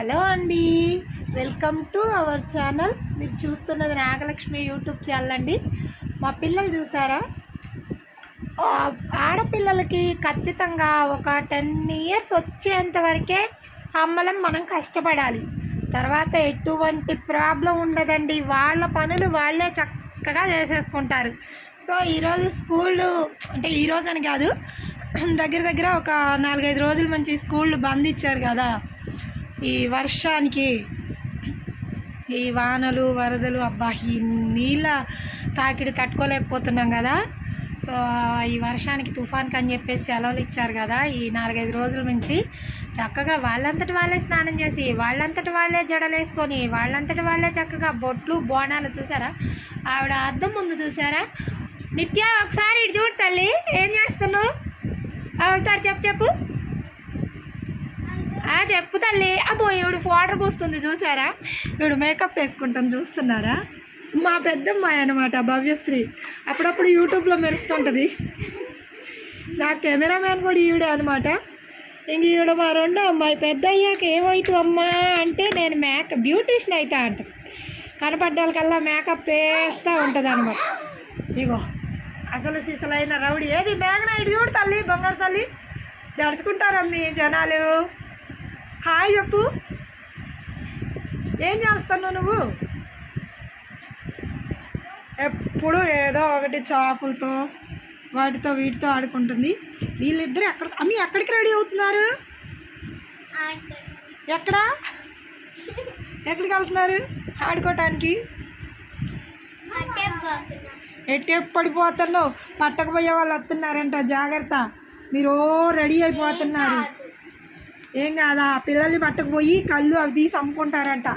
Hello అండి. Welcome to our channel మీరు చూస్తున్నది నాగలక్ష్మి యూట్యూబ్ ఛానల్ అండి. మా పిల్లలు చూసారా? ఆడపిల్లలకి ఖచ్చితంగా ఒక టెన్ ఇయర్స్ వచ్చేంత వరకే అమ్మలం మనం కష్టపడాలి. తర్వాత ఎటువంటి ప్రాబ్లం ఉండదండి. వాళ్ళ పనులు వాళ్ళే చక్కగా చేసేసుకుంటారు. సో ఈరోజు స్కూళ్ళు అంటే ఈరోజు అని కాదు దగ్గర దగ్గర ఒక నాలుగైదు రోజుల మంచి స్కూళ్ళు బంద్ ఇచ్చారు కదా. ఈ వర్షానికి ఈ వానలు వరదలు అబ్బా ఈ నీళ్ళ తాకిడి తట్టుకోలేకపోతున్నాం కదా. సో ఈ వర్షానికి తుఫాన్కి అని చెప్పేసి సెలవులు ఇచ్చారు కదా ఈ నాలుగైదు రోజుల నుంచి. చక్కగా వాళ్ళంతటి వాళ్ళే స్నానం చేసి వాళ్ళంతటి వాళ్ళే జడలేసుకొని వాళ్ళంతటి వాళ్ళే చక్కగా బొట్లు బోనాలు చూసారా? ఆవిడ అద్దం ముందు చూసారా? నిత్య ఒకసారి ఇటు చూడు తల్లి ఏం చేస్తున్నావు? ఆ, ఒకసారి చెప్పు చెప్పు. చెప్పు తల్లి. అబ్బో ఇవిడు ఫోటర్ పోస్తుంది చూసారా? ఇవిడు మేకప్ వేసుకుంటాం చూస్తున్నారా? మా పెద్దమ్మాయి అనమాట భవ్యశ్రీ. అప్పుడప్పుడు యూట్యూబ్లో మెరుస్తుంటుంది. నా కెమెరామ్యాన్ కూడా ఈవిడే అనమాట ఇంక ఈవిడ మా రెండో అమ్మాయి పెద్ద అయ్యాక ఏమవుతావు అమ్మా అంటే నేను మేక బ్యూటీషియన్ అవుతా అంట కనపడ్డాకల్లా మేకప్ వేస్తూ ఉంటుంది అనమాట ఇగో అసలు సిసలైన రౌడీ. ఏది మేఘనాయుడు చూడు తల్లి బంగారు తల్లి? దడుచుకుంటారమ్మి జనాలు. హాయ్ చెప్పు ఏం చేస్తున్నావు నువ్వు? ఎప్పుడు ఏదో ఒకటి చాపులతో వాటితో వీటితో ఆడుకుంటుంది. వీళ్ళిద్దరు ఎక్కడ అమ్మి ఎక్కడికి రెడీ అవుతున్నారు? ఎక్కడ? ఎక్కడికి వెళ్తున్నారు? ఆడుకోవటానికి ఎట్టి పడిపోతున్నావు? పట్టకపోయే వాళ్ళు వస్తున్నారంట జాగ్రత్త. మీరు రెడీ అయిపోతున్నారు. ఏం కాదా? పిల్లల్ని పట్టకపోయి కళ్ళు అవి తీసి అమ్ముకుంటారంట.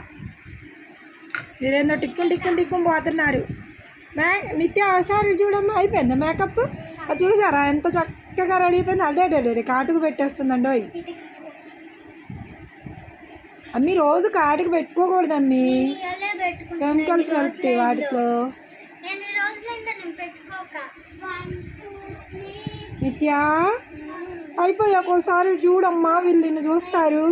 మీరేందో టిక్కుని టిక్కుని టిక్కుని పోతున్నారు. మే నిత్య ఒకసారి చూడమ్మా అయిపోయిందా మేకప్? అది చూసారా? ఎంత చక్కగా రెడీ అయిపోయింది. అడ్డే అడ్డే కాటుకు పెట్టేస్తుందండి అమ్మి రోజు కాటుకు పెట్టుకోకూడదు అమ్మి కెమికల్స్ కలుపుతాయి వాటిలో టూ త్రీ. నిత్య? అయిపోయాక ఒకసారి చూడమ్మా వీళ్ళు నిన్ను చూస్తారు.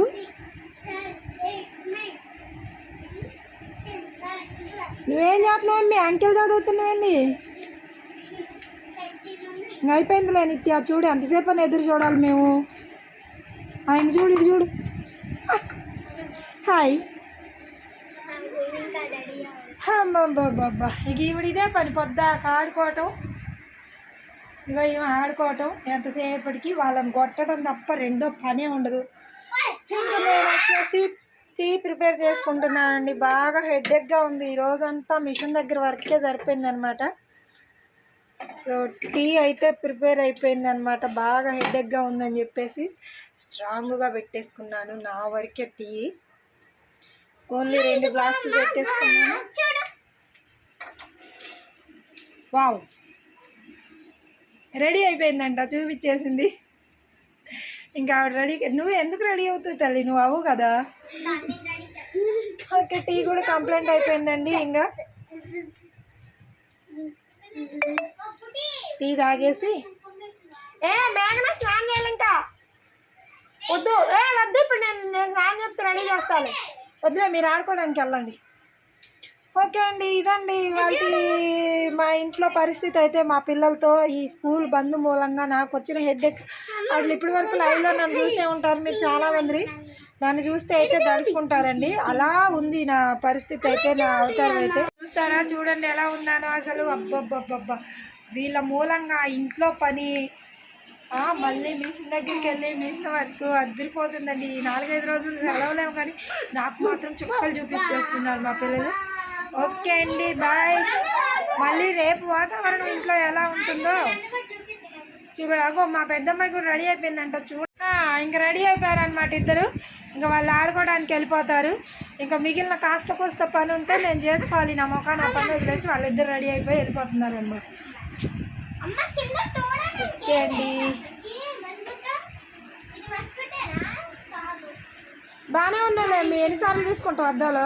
నువ్వేం చేస్తున్నావు మీ అంకెల్ చదువుతున్నావేంది? అయిపోయిందిలే నిత్య చూడు ఎంతసేపు అని ఎదురు చూడాలి మేము. ఆయన చూడు ఇటు చూడు. హాయ్. ఇంకా బాబా ఇక ఈవిడ ఇదే పని పొద్దాక ఆడుకోవటం. ఇక ఈమె ఆడుకోవటం ఎంతసేపటికి వాళ్ళని కొట్టడం తప్ప రెండో పనే ఉండదు. ఇంకా నేను వచ్చేసి టీ ప్రిపేర్ చేసుకుంటున్నానండి. బాగా హెడేక్గా ఉంది. ఈ రోజంతా మిషన్ దగ్గర వర్కే సరిపోయింది అనమాట సో టీ అయితే ప్రిపేర్ అయిపోయింది అనమాట బాగా హెడేక్గా ఉందని చెప్పేసి స్ట్రాంగ్గా పెట్టేసుకున్నాను. నా వరకే టీ. ఓన్లీ రెండు గ్లాసులు పెట్టేసుకున్నాను. వావ్. రెడీ అయిపోయిందంట చూపించేసింది. ఇంకా ఆవిడ రెడీ నువ్వు ఎందుకు రెడీ అవుతుంది తల్లి? నువ్వు అవు కదా. ఓకే టీ కూడా కంప్లైంట్ అయిపోయిందండి ఇంకా. టీ తాగేసి. ఏ మేఘన స్నానం చేయాలి ఇంకా. వద్దు. ఏ వద్దు ఇప్పుడు నేను నేను స్నానం చేసి రెడీ చేస్తాను. వద్దులే మీరు ఆడుకోవడానికి వెళ్ళండి. ఓకే అండి ఇదండి వాటి మా ఇంట్లో పరిస్థితి అయితే మా పిల్లలతో ఈ స్కూల్ బంద్ మూలంగా నాకు వచ్చిన హెడ్ అసలు ఇప్పటి వరకు లైవ్లో నన్ను చూసే ఉంటారు మీరు చాలా మంది నన్ను చూస్తే అయితే దడుచుకుంటారండి అలా ఉంది నా పరిస్థితి అయితే నా అవతారం అయితే. చూస్తారా? చూడండి ఎలా ఉన్నానో అసలు. అబ్బబ్బబ్బబ్బా. వీళ్ళ మూలంగా ఇంట్లో పని. మళ్ళీ మిషన్ దగ్గరికి వెళ్ళి మిషన్ వరకు అద్దరిపోతుందండి. ఈ నాలుగైదు రోజులు సెలవులేము కానీ నాకు మాత్రం చుక్కలు చూపించేస్తున్నారు మా పిల్లలు. ఓకే అండి బాయ్. మళ్ళీ రేపు వాతావరణం ఇంట్లో ఎలా ఉంటుందో చూడ అగో మా పెద్దమ్మాయి కూడా రెడీ అయిపోయిందంట చూడ. ఇంకా రెడీ అయిపోయారనమాట ఇద్దరు. ఇంకా వాళ్ళు ఆడుకోవడానికి వెళ్ళిపోతారు. ఇంకా మిగిలిన కాస్త కోస్త పని ఉంటే నేను చేసుకోవాలి నా మొక్క నా పని వదిలేసి వాళ్ళిద్దరు రెడీ అయిపోయి వెళ్ళిపోతున్నారు అనమాట ఓకే అండి. బాగానే ఉన్నాలే మీ ఎన్నిసార్లు తీసుకుంటాం అద్దాలో?